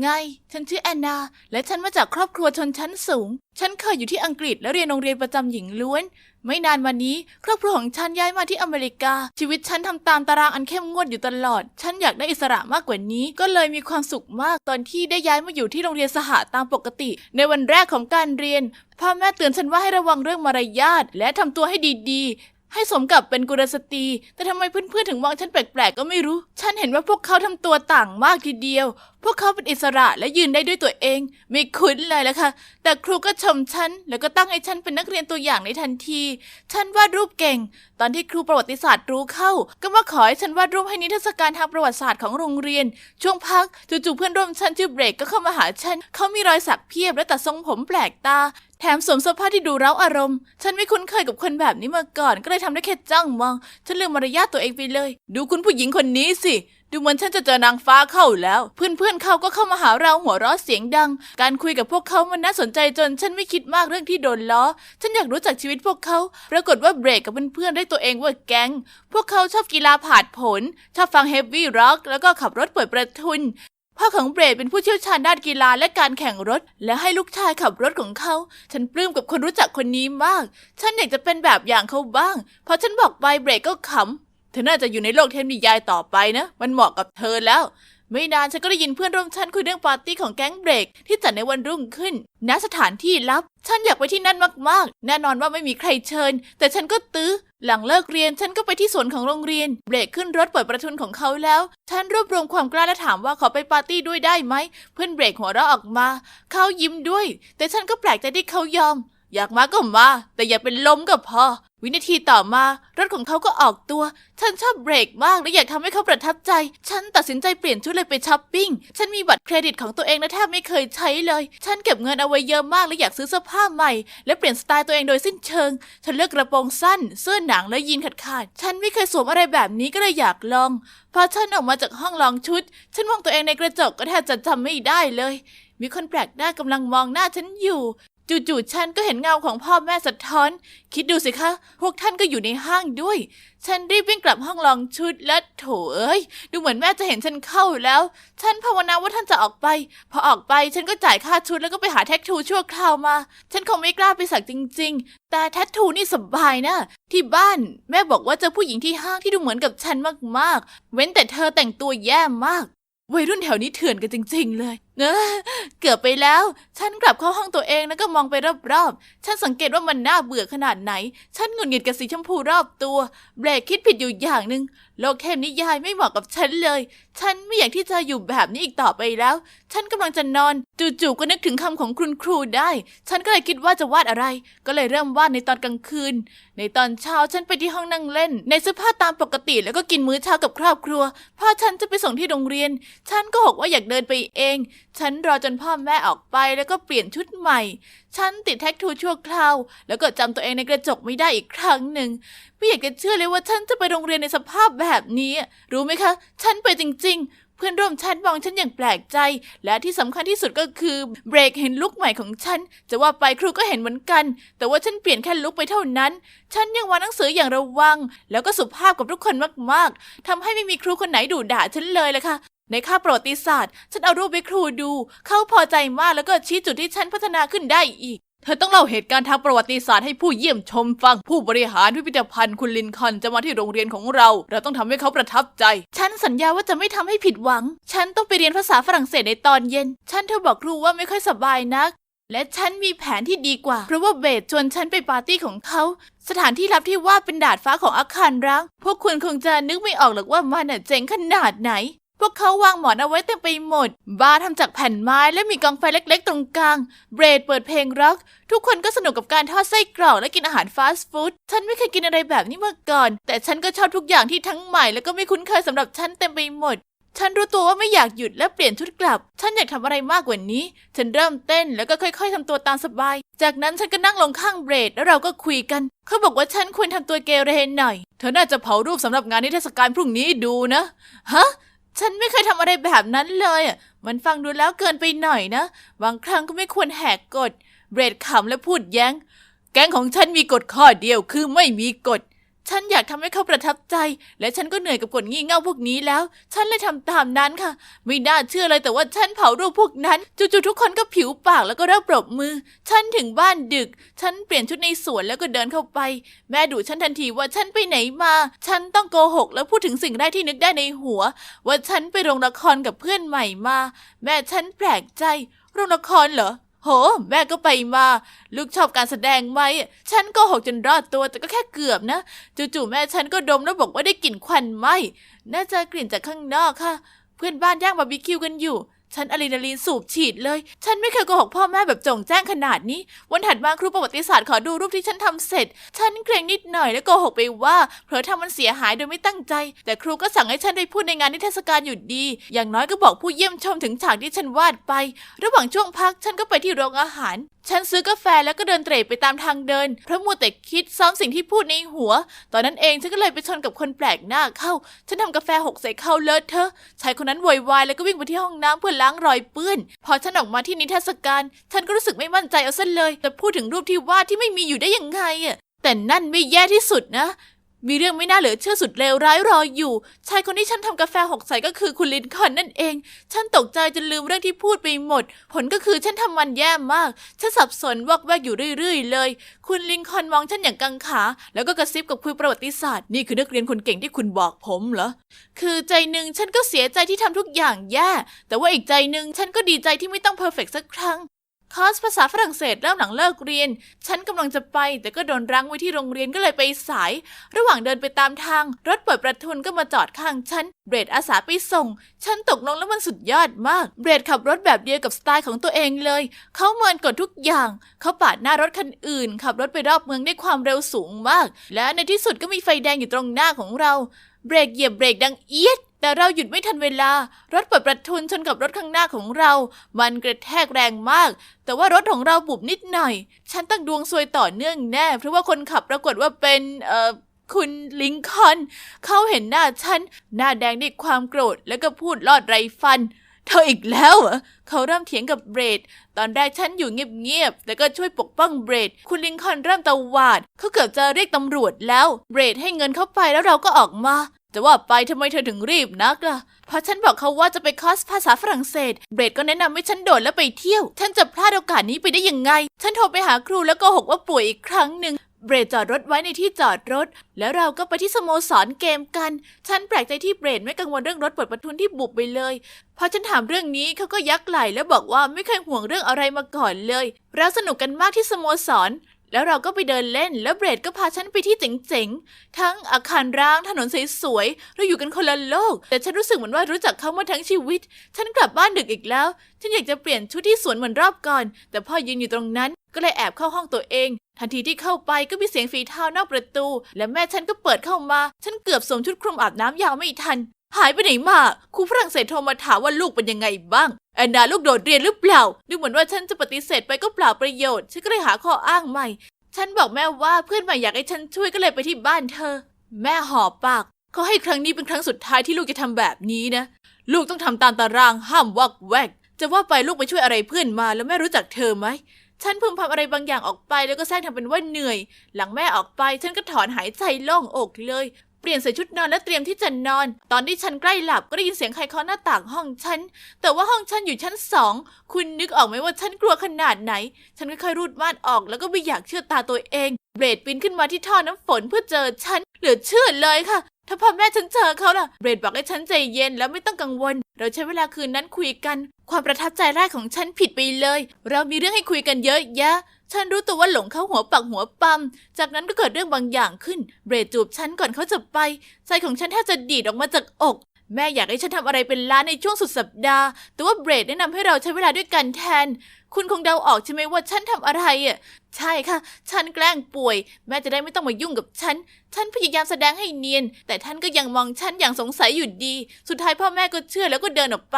ไง ฉันชื่อแอนนา และฉันมาจากครอบครัวชนชั้นสูง ฉันเคยอยู่ที่อังกฤษและเรียนโรงเรียนประจำหญิงล้วน ไม่นานมานี้ ครอบครัวของฉันย้ายมาที่อเมริกา ชีวิตฉันทำตามตารางอันเข้มงวดอยู่ตลอด ฉันอยากได้อิสระมากกว่านี้ ก็เลยมีความสุขมากตอนที่ได้ย้ายมาอยู่ที่โรงเรียนสหะตามปกติ ในวันแรกของการเรียนพ่อแม่เตือนฉันว่าให้ระวังเรื่องมารยาทและทำตัวให้ดีๆ ให้สมกับเป็นกุลสตรี แต่ทำไมเพื่อนๆถึงมองฉันแปลกๆก็ไม่รู้ ฉันเห็นว่าพวกเขาทำตัวต่างมากทีเดียว พวกเขาเป็นอิสระและยืนได้ด้วยตัวเอง ไม่คุ้นเลยละค่ะ แต่ครูก็ชมฉัน แล้วก็ตั้งให้ฉันเป็นนักเรียนตัวอย่างในทันที ฉันวาดรูปเก่ง ตอนที่ครูประวัติศาสตร์รู้เข้า ก็มาขอให้ฉันวาดรูปให้นิทรรศการทางประวัติศาสตร์ของโรงเรียน ช่วงพักจู่ๆเพื่อนร่วมชั้นชื่อเบรกก็เข้ามาหาฉัน เขามีรอยสักเพียบและตัดทรงผมแปลกตา ถมสวมเสื้อผ้าที่ดูเร้าอารมณ์ ฉันไม่คุ้นเคยกับคนแบบนี้มาก่อน ก็เลยทำได้แค่จ้องมอง ฉันลืมมารยาทตัวเองไปเลย ดูคุณผู้หญิงคนนี้สิ ดูเหมือนฉันจะเจอนางฟ้าเข้าแล้ว เพื่อนๆเขาก็เข้ามาหาเราหัวเราะเสียงดัง การคุยกับพวกเขามันน่าสนใจจน ฉันไม่คิดมากเรื่องที่โดนล้อ ฉันอยากรู้จักชีวิตพวกเขา ปรากฏว่าเบรกกับเพื่อนๆได้ตัวเองว่าแก๊ง พวกเขาชอบกีฬาผาดผล ชอบฟังเฮฟวี่ร็อก แล้วก็ขับรถเปิดประทุน พ่อของเบรดเป็นผู้เชี่ยวชาญด้านกีฬาและการแข่งรถ และให้ลูกชายขับรถของเขา ฉันปลื้มกับคนรู้จักคนนี้มาก ฉันอยากจะเป็นแบบอย่างเขาบ้างพอฉันบอกไปเบรกก็ขำเธอน่าจะอยู่ในโลกเทพนิยายต่อไปนะ มันเหมาะกับเธอแล้ว ไม่นานฉันก็ได้ยินเพื่อนร่วมชั้นคุยเรื่องปาร์ตี้ของแก๊งเบรกที่จัดในวันรุ่งขึ้น ณสถานที่ลับ ฉันอยากไปที่นั่นมากๆ แน่นอนว่าไม่มีใครเชิญ แต่ฉันก็ตื้อ หลังเลิกเรียนฉันก็ไปที่สวนของโรงเรียน เบรกขึ้นรถเปิดประทุนของเขาแล้ว ฉันรวบรวมความกล้าและถามว่าขอไปปาร์ตี้ด้วยได้ไหม เพื่อนเบรกหัวเราะออกมา เขายิ้มด้วย แต่ฉันก็แปลกใจที่เขายอม อยากมาก็มา แต่อย่าเป็นลมก็พอ วินาทีต่อมารถของเขาก็ออกตัว ฉันชอบเบรกมากและอยากทำให้เขาประทับใจ ฉันตัดสินใจเปลี่ยนชุดเลยไปช้อปปิ้ง ฉันมีบัตรเครดิตของตัวเองและแทบไม่เคยใช้เลย ฉันเก็บเงินเอาไว้เยอะมากและอยากซื้อเสื้อผ้าใหม่ และเปลี่ยนสไตล์ตัวเองโดยสิ้นเชิง ฉันเลือกกระโปรงสั้น เสื้อหนังและยีนขาดขาดๆฉันไม่เคยสวมอะไรแบบนี้ก็เลยอยากลอง พอฉันออกมาจากห้องลองชุด ฉันมองตัวเองในกระจกก็แทบจะจำไม่ได้เลย มีคนแปลกหน้ากำลังมองหน้าฉันอยู่ จู่ๆฉันก็เห็นเงาของพ่อแม่สะท้อน คิดดูสิคะ พวกท่านก็อยู่ในห้างด้วย ฉันรีบวิ่งกลับห้องลองชุดและโถเอ้ย ดูเหมือนแม่จะเห็นฉันเข้าแล้ว ฉันภาวนาว่าท่านจะออกไป พอออกไปฉันก็จ่ายค่าชุดแล้วก็ไปหาแท็กทูชั่วคราวมา ฉันคงไม่กล้าไปสักจริง ๆ แต่แท็กทูนี่สบายนะ ที่บ้านแม่บอกว่าเจอผู้หญิงที่ห้างที่ดูเหมือนกับฉันมากๆ เว้นแต่เธอแต่งตัวแย่มาก วัยรุ่นแถวนี้เถื่อนกันจริง ๆ เลย เออเกือบไปแล้ว ฉันกลับเข้าห้องตัวเองแล้วก็มองไปรอบๆ ฉันสังเกตว่ามันน่าเบื่อขนาดไหน ฉันหงุดหงิดกับสีชมพูรอบตัว เบรกคิดผิดอยู่อย่างหนึ่งโลกเทพนิยายไม่เหมาะกับฉันเลย ฉันไม่อยากที่จะอยู่แบบนี้อีกต่อไปแล้ว ฉันกำลังจะนอน จู่ๆก็นึกถึงคำของคุณครูได้ ฉันก็เลยคิดว่าจะวาดอะไร ก็เลยเริ่มวาดในตอนกลางคืน ในตอนเช้าฉันไปที่ห้องนั่งเล่น ในเสื้อผ้าตามปกติแล้วก็กินมื้อเช้ากับครอบครัวพอฉันจะไปส่งที่โรงเรียน ฉันก็บอกว่าอยากเดินไปเอง ฉันรอจนพ่อแม่ออกไปแล้วก็เปลี่ยนชุดใหม่ ฉันติดแท็กทูชั่วคราว แล้วก็จำตัวเองในกระจกไม่ได้อีกครั้งหนึ่ง ไม่อยากจะเชื่อเลยว่าฉันจะไปโรงเรียนในสภาพแบบนี้ รู้ไหมคะ ฉันไปจริง ๆ เพื่อนร่วมชั้นมองฉันอย่างแปลกใจ และที่สำคัญที่สุดก็คือเบรกเห็นลุคใหม่ของฉัน จะว่าไปครูก็เห็นเหมือนกัน แต่ว่าฉันเปลี่ยนแค่ลุคไปเท่านั้น ฉันยังวางหนังสืออย่างระวัง แล้วก็สุภาพกับทุกคนมากๆทำให้ไม่มีครูคนไหนดุด่าฉันเลยละค่ะ ในค่าประวัติศาสตร์ ฉันเอารูปไปครูดู เขาพอใจมากแล้วก็ชี้จุดที่ฉันพัฒนาขึ้นได้อีก เธอต้องเล่าเหตุการณ์ทางประวัติศาสตร์ให้ผู้เยี่ยมชมฟัง ผู้บริหารพิพิธภัณฑ์คุณลินคอนจะมาที่โรงเรียนของเรา เราต้องทำให้เขาประทับใจ ฉันสัญญาว่าจะไม่ทำให้ผิดหวัง ฉันต้องไปเรียนภาษาฝรั่งเศสในตอนเย็น ฉันเธอบอกครูว่าไม่ค่อยสบายนัก และฉันมีแผนที่ดีกว่า เพราะว่าเบสชวนฉันไปปาร์ตี้ของเขา สถานที่ลับที่ว่าเป็นดาดฟ้าของอาคารร้าง พวกคุณคงจะนึกไม่ออกหรอกว่ามันน่ะเจ๋งขนาดไหน วกเขาวางหมอนเอาไว้เต็มไปหมดบาร์ทำจากแผ่นไม้และมีกองไฟเล็กๆ ตรงกลาง เบรดเปิดเพลงร็อก ทุกคนก็สนุกกับการทอดไส้กรอกและกินอาหารฟาสต์ฟู้ด ฉันไม่เคยกินอะไรแบบนี้มาก่อน แต่ฉันก็ชอบทุกอย่างที่ทั้งใหม่แล้วก็ไม่คุ้นเคยสำหรับฉันเต็มไปหมดฉันรู้ตัวว่าไม่อยากหยุดและเปลี่ยนชุดกลับ ฉันอยากทำอะไรมากกว่านี้ ฉันเริ่มเต้นแล้วก็ค่อย ๆทำตัวตามสบาย จากนั้นฉันก็นั่งลงข้างเบรดแล้วเราก็คุยกัน เขาบอกว่าฉันควรทำตัวเกเรหน่อย เธอน่าจะเผารูปสำหรับงานนิทรรศการพรุ่งนี้ดูนะ ฮะ ฉันไม่เคยทำอะไรแบบนั้นเลยอะมันฟังดูแล้วเกินไปหน่อยนะ บางครั้งก็ไม่ควรแหกกฎ เบรดขำและพูดแย้ง แก๊งของฉันมีกฎข้อเดียวคือไม่มีกฎ ฉันอยากทำให้เขาประทับใจ และฉันก็เหนื่อยกับกฎงี่เง่าพวกนี้แล้ว ฉันเลยทำตามนั้นค่ะ ไม่น่าเชื่อเลยแต่ว่าฉันเผารูปพวกนั้นจู่ๆทุกคนก็ผิวปากแล้วก็เริ่มปรบมือ ฉันถึงบ้านดึก ฉันเปลี่ยนชุดในสวนแล้วก็เดินเข้าไป แม่ดูฉันทันทีว่าฉันไปไหนมา ฉันต้องโกหกแล้วพูดถึงสิ่งแรกที่นึกได้ในหัว ว่าฉันไปโรงละครกับเพื่อนใหม่มา แม่ฉันแปลกใจโรงละครเหรอ โห แม่ก็ไปมา ลูกชอบการแสดงไหม ฉันก็หกจนรอดตัวแต่ก็แค่เกือบนะ จู่ๆแม่ฉันก็ดมแล้วบอกว่าได้กลิ่นควันไหม น่าจะกลิ่นจากข้างนอกค่ะ เพื่อนบ้านย่างบาร์บีคิวกันอยู่ ฉันอะดรีนาลีนสูบฉีดเลย ฉันไม่เคยโกหกพ่อแม่แบบจงแจ้งขนาดนี้ วันถัดมาครูประวัติศาสตร์ขอดูรูปที่ฉันทำเสร็จ ฉันเกรงนิดหน่อยแล้วโกหกไปว่าเผลอทำมันเสียหายโดยไม่ตั้งใจ แต่ครูก็สั่งให้ฉันไปพูดในงานนิทรรศการอยู่ดี อย่างน้อยก็บอกผู้เยี่ยมชมถึงฉากที่ฉันวาดไป ระหว่างช่วงพักฉันก็ไปที่โรงอาหาร ฉันซื้อกาแฟแล้วก็เดินเตร่ไปตามทางเดิน เพราะมัวแต่คิดซ้อมสิ่งที่พูดในหัว ตอนนั้นเองฉันก็เลยไปชนกับคนแปลกหน้าเข้า ฉันทำกาแฟหกใส่เข้าเลอะเทอะชายคนนั้นวอยวายแล้วก็วิ่งไปที่ห้องน้ำเพื่อล้างรอยเปื้อน พอฉันออกมาที่นิทรรศการ ฉันก็รู้สึกไม่มั่นใจเอาซะเลย แต่พูดถึงรูปที่วาดที่ไม่มีอยู่ได้ยังไงอะแต่นั่นไม่แย่ที่สุดนะ มีเรื่องไม่น่าเหลือเชื่อสุดเลวร้ายรออยู่ ชายคนที่ฉันทำกาแฟหกใส่ก็คือคุณลินคอนนั่นเอง ฉันตกใจจนลืมเรื่องที่พูดไปหมด ผลก็คือฉันทำมันแย่มาก ฉันสับสนวอกแวกอยู่เรื่อย ๆ เลย คุณลินคอนมองฉันอย่างกังขา แล้วก็กระซิบกับคุยประวัติศาสตร์ นี่คือนักเรียนคนเก่งที่คุณบอกผมเหรอ คือใจหนึ่งฉันก็เสียใจที่ทำทุกอย่างแย่ แต่ว่าอีกใจหนึ่งฉันก็ดีใจที่ไม่ต้องเพอร์เฟกสักครั้ง คอร์สภาษาฝรั่งเศสเริ่มหลังเลิกเรียน ฉันกำลังจะไป แต่ก็โดนรั้งไว้ที่โรงเรียนก็เลยไปสาย ระหว่างเดินไปตามทาง รถเปิดประทุนก็มาจอดข้างฉัน เบรดอาสาไปส่ง ฉันตกลงแล้วมันสุดยอดมาก เบรดขับรถแบบเดียวกับสไตล์ของตัวเองเลย เขาเมินกดทุกอย่าง เขาปาดหน้ารถคันอื่น ขับรถไปรอบเมืองด้วยความเร็วสูงมาก และในที่สุดก็มีไฟแดงอยู่ตรงหน้าของเรา เบรกเหยียบเบรกดังเอียด แต่เราหยุดไม่ทันเวลา รถเปิดประทุนชนกับรถข้างหน้าของเรา มันกระแทกแรงมาก แต่ว่ารถของเราบุบนิดหน่อย ฉันตั้งดวงซวยต่อเนื่องแน่ เพราะว่าคนขับปรากฏว่าเป็น เอ่อ คุณลิงคอนเขาเห็นหน้าฉัน หน้าแดงด้วยความโกรธ แล้วก็พูดลอดไรฟัน เธออีกแล้วเหรอ เขาเริ่มเถียงกับเบรด ตอนแรกฉันอยู่เงียบๆ แต่ก็ช่วยปกป้องเบรด คุณลิงคอนเริ่มตะวาด เขาเกือบจะเรียกตำรวจแล้ว เบรดให้เงินเข้าไปแล้วเราก็ออกมา จะว่าไปทำไมเธอถึงรีบนักล่ะเพราะฉันบอกเขาว่าจะไปคอสภาษาฝรั่งเศส เบรดก็แนะนำให้ฉันโดดแล้วไปเที่ยว ฉันจะพลาดโอกาสนี้ไปได้ยังไง ฉันโทรไปหาครูแล้วก็หกว่าป่วยอีกครั้งหนึ่งเบรดจอดรถไว้ในที่จอดรถ แล้วเราก็ไปที่สโมสรเกมกัน ฉันแปลกใจที่เบรดไม่กังวลเรื่องรถเปิดประทุนที่บุบไปเลย พอฉันถามเรื่องนี้เขาก็ยักไหล่แล้วบอกว่าไม่เคยห่วงเรื่องอะไรมาก่อนเลย เราสนุกกันมากที่สโมสร แล้วเราก็ไปเดินเล่น แล้วเบรดก็พาฉันไปที่เจ๋งๆ ทั้งอาคารร้างถนนสวยๆ เราอยู่กันคนละโลก แต่ฉันรู้สึกเหมือนว่ารู้จักเขามาทั้งชีวิต ฉันกลับบ้านดึกอีกแล้ว ฉันอยากจะเปลี่ยนชุดที่สวนเหมือนรอบก่อน แต่พ่อยืนอยู่ตรงนั้น ก็เลยแอบเข้าห้องตัวเอง ทันทีที่เข้าไปก็มีเสียงฝีเท้านอกประตู และแม่ฉันก็เปิดเข้ามา ฉันเกือบสวมชุดคลุมอาบน้ำยาวไม่ทัน หายไปไหนมา ครูฝรั่งเศสโทรมาถามว่าลูกเป็นยังไงบ้าง แอนนาลูกโดดเรียนหรือเปล่า ดูเหมือนว่าฉันจะปฏิเสธไปก็เปล่าประโยชน์ ฉันก็เลยหาข้ออ้างใหม่ ฉันบอกแม่ว่าเพื่อนใหม่อยากให้ฉันช่วยก็เลยไปที่บ้านเธอ แม่หอบปากเขาให้ครั้งนี้เป็นครั้งสุดท้ายที่ลูกจะทำแบบนี้นะ ลูกต้องทำตามตารางห้ามวักแวก จะว่าไปลูกไปช่วยอะไรเพื่อนมาแล้วแม่รู้จักเธอไหม ฉันพึมพำอะไรบางอย่างออกไปแล้วก็แซงทำเป็นว่าเหนื่อย หลังแม่ออกไปฉันก็ถอนหายใจโล่งอกเลย เปลี่ยนใส่ชุดนอนและเตรียมที่จะนอน ตอนที่ฉันใกล้หลับก็ได้ยินเสียงใครเคาะหน้าต่างห้องฉัน แต่ว่าห้องฉันอยู่ชั้นสอง คุณนึกออกไหมว่าฉันกลัวขนาดไหน ฉันค่อยๆรูดม่านออกแล้วก็ไม่อยากเชื่อตาตัวเอง เบรดปีนขึ้นมาที่ท่อน้ำฝนเพื่อเจอฉัน เหลือเชื่อเลยค่ะ ถ้าพ่อแม่ฉันเจอเขาล่ะเบรดบอกให้ฉันใจเย็นแล้วไม่ต้องกังวล เราใช้เวลาคืนนั้นคุยกัน ความประทับใจแรกของฉันผิดไปเลย เรามีเรื่องให้คุยกันเยอะแยะ ฉันรู้ตัวว่าหลงเข้าหัวปักหัวปั๊มจากนั้นก็เกิดเรื่องบางอย่างขึ้น เบรดจูบฉันก่อนเขาจะไป ใจของฉันแทบจะดีดออกมาจากอก แม่อยากให้ฉันทำอะไรเป็นล้านในช่วงสุดสัปดาห์ แต่ว่าเบรดแนะนำให้เราใช้เวลาด้วยกันแทน คุณคงเดาออกใช่ไหมว่าฉันทำอะไรอะ ใช่ค่ะ ฉันแกล้งป่วย แม่จะได้ไม่ต้องมายุ่งกับฉัน ฉันพยายามแสดงให้เนียน แต่ท่านก็ยังมองฉันอย่างสงสัยอยู่ดี สุดท้ายพ่อแม่ก็เชื่อแล้วก็เดินออกไป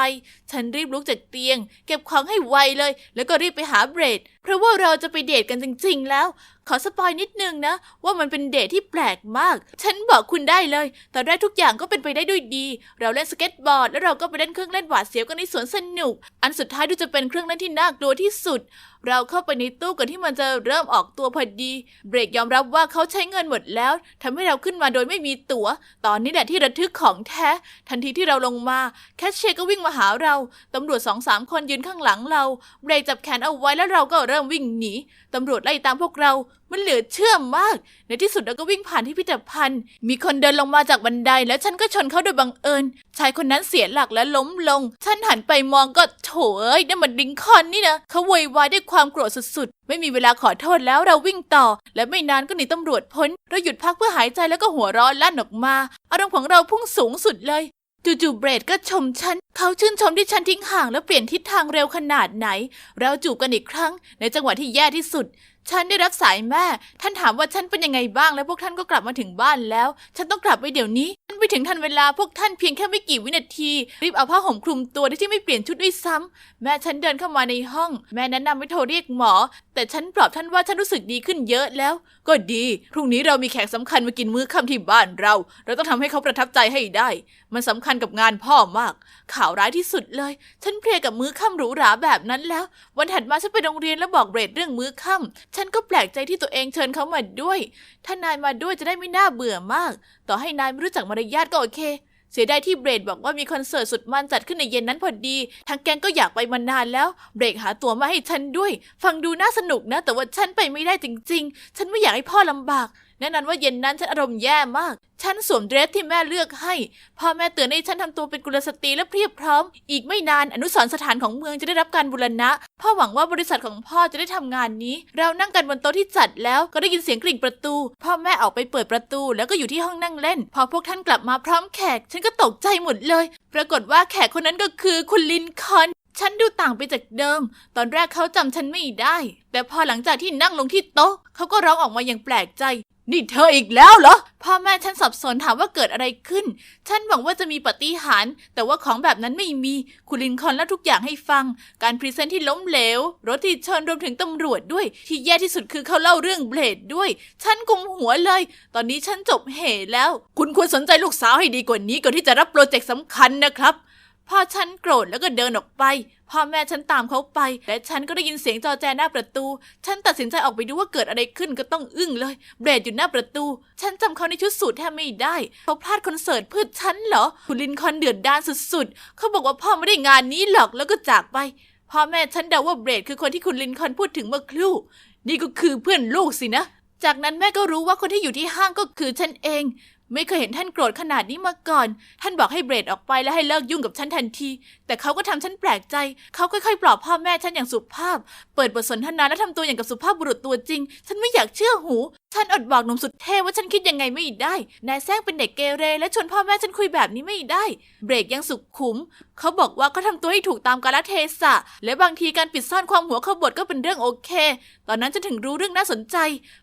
ฉันรีบลุกจากเตียง เก็บของให้ไวเลย แล้วก็รีบไปหาเบรด เพราะว่าเราจะไปเดทกันจริง ๆ แล้ว ขอสปอยนิดนึงนะ ว่ามันเป็นเดทที่แปลกมาก ฉันบอกคุณได้เลยตอนแรกทุกอย่างก็เป็นไปได้ด้วยดี เราเล่นสเก็ตบอร์ด แล้วเราก็ไปเล่นเครื่องเล่นหวาดเสียวกันในสวนสนุก อันสุดท้ายดูจะเป็นเครื่องเล่นที่น่ากลัวที่ที่สุด เราเข้าไปในตู้ก่อนที่มันจะเริ่มออกตัวพอดี เบรกยอมรับว่าเขาใช้เงินหมดแล้วทำให้เราขึ้นมาโดยไม่มีตั๋ว ตอนนี้แหละที่ระทึกของแท้ ทันทีที่เราลงมา แคชเชียร์ก็วิ่งมาหาเรา ตำรวจสองสามคนยืนข้างหลังเรา เบรกจับแขนเอาไว้แล้วเราก็เริ่มวิ่งหนี ตำรวจไล่ตามพวกเรามันเหลือเชื่อมาก ในที่สุดเราก็วิ่งผ่านที่พิพิธภัณฑ์ มีคนเดินลงมาจากบันได แล้วฉันก็ชนเขาโดยบังเอิญ ชายคนนั้นเสียหลักและล้มลง ฉันหันไปมองก็โถเอ้ยนั่นมันลิงคอนนี่นะ เขาโวยวายด้วยความโกรธสุดๆ ไม่มีเวลาขอโทษแล้วเราวิ่งต่อ และไม่นานก็หนีตำรวจพ้น เราหยุดพักเพื่อหายใจแล้วก็หัวเร้อนลั่นออกมา อารมณ์ของเราพุ่งสูงสุดเลยจู่ๆเบรดก็ชมฉัน เขาชื่นชมที่ฉันทิ้งห่างและเปลี่ยนทิศทางเร็วขนาดไหน เราจูบกันอีกครั้ง ในจังหวะที่แย่ที่สุด ฉันได้รับสายแม่ ท่านถามว่าฉันเป็นยังไงบ้าง และพวกท่านก็กลับมาถึงบ้านแล้ว ฉันต้องกลับไปเดี๋ยวนี้ ฉันไปถึงทันเวลาพวกท่านเพียงแค่ไม่กี่วินาที รีบเอาผ้าห่มคลุมตัวโดยที่ไม่เปลี่ยนชุดด้วยซ้ำแม่ฉันเดินเข้ามาในห้อง แม่แนะนำให้โทรเรียกหมอ แต่ฉันปลอบท่านว่าฉันรู้สึกดีขึ้นเยอะแล้ว ก็ดี พรุ่งนี้เรามีแขกสำคัญมากินมื้อค่ำที่บ้านเรา เราต้องทำให้เขาประทับใจให้ได้ มันสำคัญกับงานพ่อมาก ข่าวร้ายที่สุดเลย ฉันเพลียกับมื้อค่ำหรูหราแบบนั้นแล้ว วันถัดมาฉันไปโรงเรียนแล้วบอกเบรดเรื่องมื้อค่ำฉันก็แปลกใจที่ตัวเองเชิญเขามาด้วย ถ้านายมาด้วยจะได้ไม่น่าเบื่อมาก ต่อให้นายไม่รู้จักมารยาทก็โอเค เสียดายที่เบรดบอกว่ามีคอนเสิร์ตสุดมันจัดขึ้นในเย็นนั้นพอดีทางแกงก็อยากไปมานานแล้ว เบรกหาตั๋วมาให้ฉันด้วย ฟังดูน่าสนุกนะ แต่ว่าฉันไปไม่ได้จริง ๆ ฉันไม่อยากให้พ่อลำบาก แน่นอนว่าเย็นนั้นฉันอารมณ์แย่มาก ฉันสวมเดรสที่แม่เลือกให้ พ่อแม่เตือนให้ฉันทำตัวเป็นกุลสตรีและเพียบพร้อม อีกไม่นานอนุสรสถานของเมืองจะได้รับการบูรณะ พ่อหวังว่าบริษัทของพ่อจะได้ทำงานนี้ เรานั่งกันบนโต๊ะที่จัดแล้วก็ได้ยินเสียงกริ่งประตู พ่อแม่ออกไปเปิดประตู แล้วก็อยู่ที่ห้องนั่งเล่น พอพวกท่านกลับมาพร้อมแขก ฉันก็ตกใจหมดเลย ปรากฏว่าแขกคนนั้นก็คือคุณลินคอนฉันดูต่างไปจากเดิม ตอนแรกเขาจำฉันไม่ได้ แต่พอหลังจากที่นั่งลงที่โต๊ะ เขาก็ร้องออกมาอย่างแปลกใจ นี่เธออีกแล้วเหรอ พ่อแม่ฉันสับสนถามว่าเกิดอะไรขึ้น ฉันหวังว่าจะมีปฏิหาร แต่ว่าของแบบนั้นไม่มี คุณลินคอนเล่าทุกอย่างให้ฟัง การพรีเซนต์ที่ล้มเหลว รถที่ชนรวมถึงตำรวจด้วย ที่แย่ที่สุดคือเขาเล่าเรื่องเบลดด้วย ฉันกุมหัวเลย ตอนนี้ฉันจบเหแล้ว คุณควรสนใจลูกสาวให้ดีกว่านี้ก่อนที่จะรับโปรเจกต์สำคัญนะครับ พอฉันโกรธแล้วก็เดินออกไป พ่อแม่ฉันตามเขาไป และฉันก็ได้ยินเสียงจอแจหน้าประตู ฉันตัดสินใจออกไปดูว่าเกิดอะไรขึ้นก็ต้องอึ้งเลย เบรดอยู่หน้าประตู ฉันจำเขาในชุดสูทแทบไม่ได้เขาพลาดคอนเสิร์ตเพื่อฉันเหรอ คุณลินคอนเดือดดานสุดๆ เขาบอกว่าพ่อไม่ได้งานนี้หรอกแล้วก็จากไป พ่อแม่ฉันเดาว่าเบรดคือคนที่คุณลินคอนพูดถึงเมื่อครู่ นี่ก็คือเพื่อนลูกสินะ จากนั้นแม่ก็รู้ว่าคนที่อยู่ที่ห้างก็คือฉันเอง ไม่เคยเห็นท่านโกรธขนาดนี้มาก่อน ท่านบอกให้เบรดออกไปและให้เลิกยุ่งกับฉันทันทีแต่เขาก็ทำฉันแปลกใจ เขาค่อยๆปลอบพ่อแม่ฉันอย่างสุภาพ เปิดบทสนทนาและทำตัวอย่างกับสุภาพบุรุษตัวจริง ฉันไม่อยากเชื่อหู ฉันอดบอกหนุ่มสุดเท่ว่าฉันคิดยังไงไม่ได้ นายแซงเป็นเด็กเกเรและชวนพ่อแม่ฉันคุยแบบนี้ไม่ได้ เบรกยังสุขขุม เขาบอกว่าเขาทำตัวให้ถูกตามกาลเทศะ และบางทีการปิดซ่อนความหัวขบถก็เป็นเรื่องโอเค ตอนนั้นฉันถึงรู้เรื่องน่าสนใจ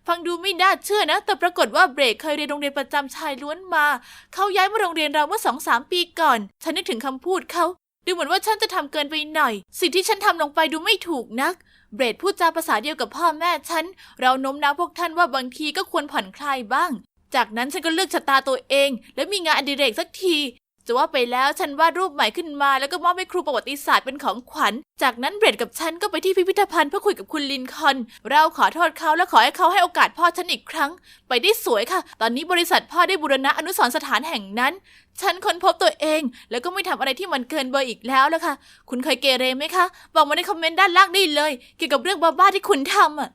ฟังดูไม่น่าเชื่อนะ แต่ปรากฏว่าเบรกเคยเรียนโรงเรียนประจำชายล้วนมา เขาย้ายมาโรงเรียนเราเมื่อสองสามปีก่อน ฉันนึกถึงคำพูดเขา ดูเหมือนว่าฉันจะทำเกินไปหน่อย สิ่งที่ฉันทำลงไปดูไม่ถูกนัก เบรดพูดจาภาษาเดียวกับพ่อแม่ฉัน เราโน้มน้าวพวกท่านว่าบางทีก็ควรผ่อนคลายบ้าง จากนั้นฉันก็เลือกชะตาตัวเอง และมีงานอดิเรกสักที จะว่าไปแล้วฉันวาดรูปใหม่ขึ้นมาแล้วก็มอบให้ครูประวัติศาสตร์เป็นของขวัญ จากนั้นเบรดกับฉันก็ไปที่พิพิธภัณฑ์เพื่อคุยกับคุณลินคอน เราขอโทษเขาและขอให้เขาให้โอกาสพ่อฉันอีกครั้ง ไปได้สวยค่ะ ตอนนี้บริษัทพ่อได้บูรณะอนุสรสถานแห่งนั้น ฉันค้นพบตัวเอง แล้วก็ไม่ทำอะไรที่มันเกินเบอร์อีกแล้วละค่ะ คุณเคยเกเรไหมคะ บอกมาในคอมเมนต์ด้านล่างได้เลย เกี่ยวกับเรื่องบ้าๆที่คุณทำอะ